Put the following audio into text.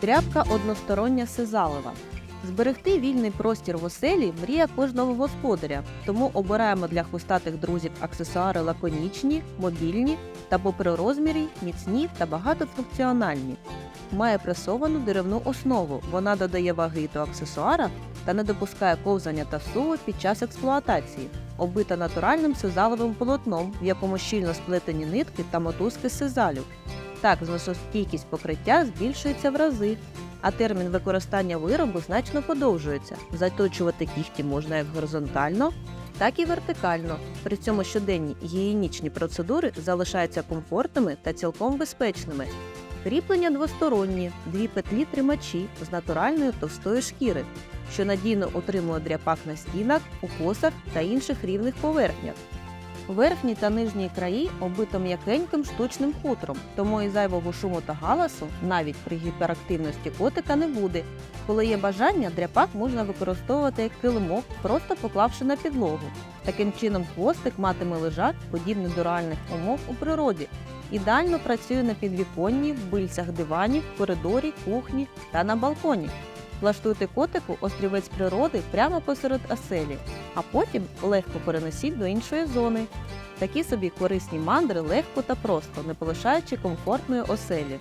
Тряпка одностороння сизалова. Зберегти вільний простір в оселі мрія кожного господаря, тому обираємо для хвостатих друзів аксесуари лаконічні, мобільні та попри розмірі міцні та багатофункціональні. Має пресовану деревну основу. Вона додає ваги до аксесуара та не допускає ковзання та суву під час експлуатації. Обита натуральним сизаловим полотном, в якому щільно сплетені нитки та мотузки сизалю. Так, зносостійкість покриття збільшується в рази, а термін використання виробу значно подовжується. Заточувати кігті можна як горизонтально, так і вертикально. При цьому щоденні гігієнічні процедури залишаються комфортними та цілком безпечними. Кріплення двосторонні, дві петлі тримачі з натуральної товстої шкіри, що надійно утримує дряпак на стінах, укосах та інших рівних поверхнях. Верхні та нижні краї обито м'якеньким штучним хутром, тому і зайвого шуму та галасу навіть при гіперактивності котика не буде. Коли є бажання, дряпак можна використовувати як килимок, просто поклавши на підлогу. Таким чином хвостик матиме лежак, подібний до реальних умов у природі. Ідеально працює на підвіконні, в бильцях диванів, коридорі, кухні та на балконі. Влаштуйте котику острівець природи прямо посеред оселі, а потім легко перенесіть до іншої зони. Такі собі корисні мандри легко та просто, не полишаючи комфортної оселі.